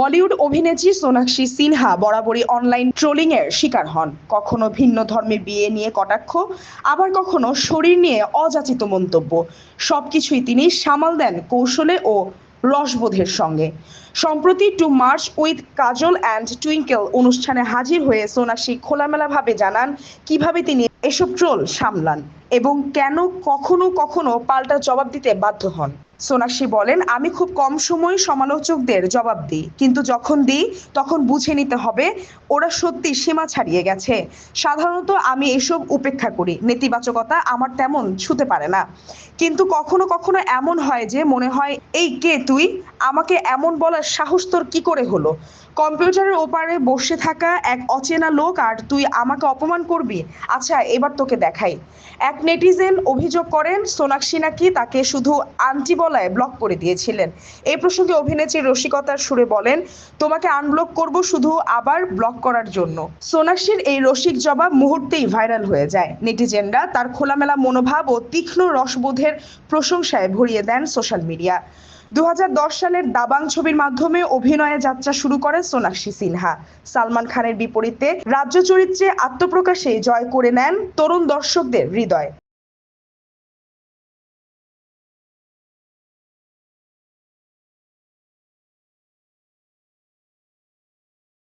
বলিউড অভিনেত্রী সোনাক্ষী সিনহা বরাবরই online trolling এর শিকার হন। কখনো ভিন্ন ধর্মের বিয়ে নিয়ে কটাক্ষ, আবার কখনো শরীর নিয়ে অযাচিত মন্তব্য। সবকিছুই তিনি সামাল দেন কৌশলে ও রসবোধের সঙ্গে। সম্প্রতি two much with Kajol and Twinkle অনুষ্ঠানে হাজির হয়ে সোনাক্ষী খোলামেলাভাবে জানান কীভাবে তিনি এসব ট্রোল সামলান এবং কেন কখনো কখনো পাল্টা জবাব দিতে বাধ্য হন। সোনাক্ষী বলেন, আমি খুব কম সময় সমালোচকদের জবাব দিই, কিন্তু যখন দিই, তখন বুঝে নিতে হবে ওরা সত্যি সীমা ছাড়িয়ে গেছে। সাধারণত আমি এসব উপেক্ষা করি, নেতিবাচকতা আমার তেমন ছুতে পারে না। কিন্তু কখনো কখনো এমন হয় যে মনে হয়, এই কে তুই? আমাকে এমন সাহস তোর কি করে হলো? কম্পিউটারের ওপারে বসে থাকা এক অচেনা লোক আর তুই আমাকে অপমান করবি? আচ্ছা এবার তোকে দেখাই। এক নেটিজেন অভিযোগ করেন, সোনাক্ষী নাকি তাকে শুধু আন্টি বলায় ব্লক করে দিয়েছিলেন। এই প্রসঙ্গে অভিনেত্রী রসিকতার সুরে বলেন, তোমাকে আনব্লক করব শুধু আবার ব্লক করার জন্য। সোনাক্ষীর এই রসিক জবাব মুহূর্তেই ভাইরাল হয়ে যায়। নেটিজেনরা তার খোলামেলা মনোভাব ও তীক্ষ্ণ রসবোধের প্রশংসায় ভরিয়ে দেন সোশ্যাল মিডিয়া দু হাজার দশ সালের দাবাং ছবির মাধ্যমে অভিনয়ে যাত্রা শুরু করে সোনাক্ষী সিনহা। সালমান খানের বিপরীতে রাজ্য চরিত্রে আত্মপ্রকাশে জয় করে নেন তরুণ দর্শকদের হৃদয়।